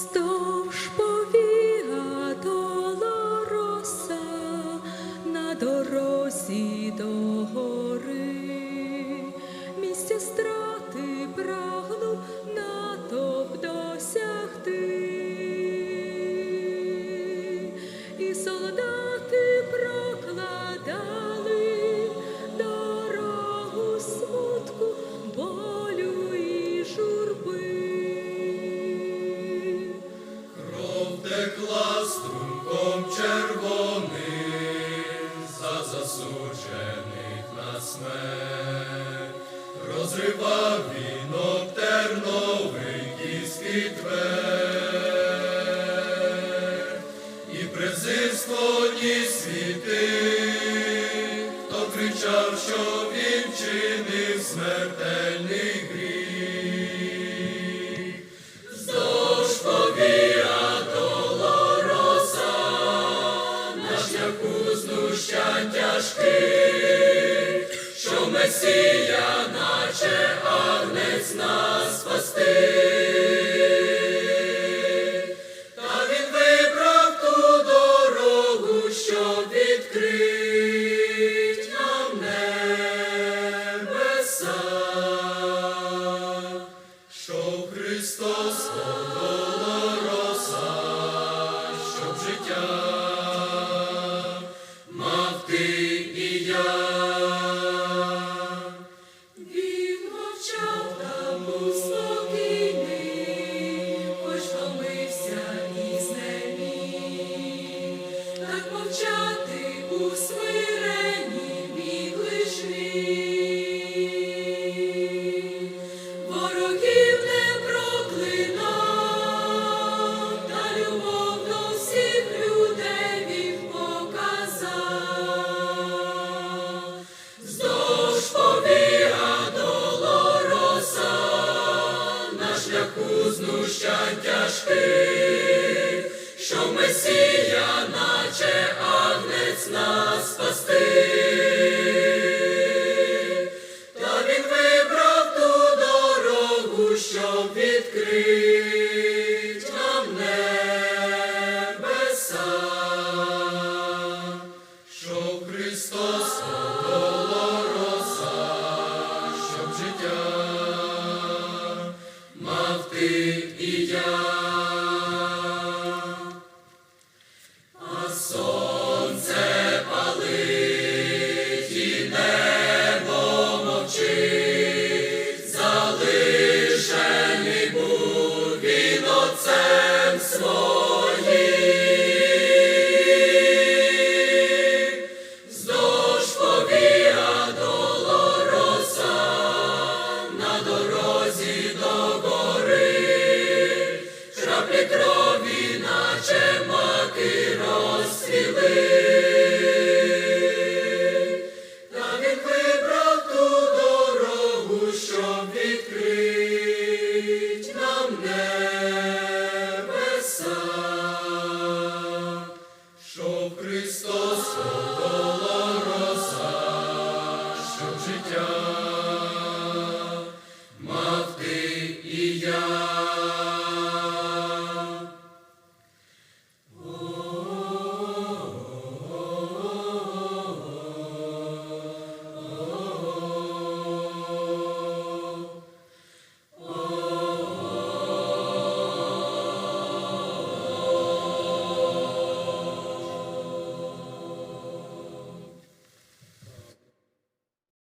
Вздовж повіга на дорозі до гори, місця страти прагнув натовп і солдати прокладали. засуджених на смерть, розривав вінок терновий кіський твер, і презирство ні світи, хто кричав, що він чинив смертельний. Месія, наче агнець наш. Що Месія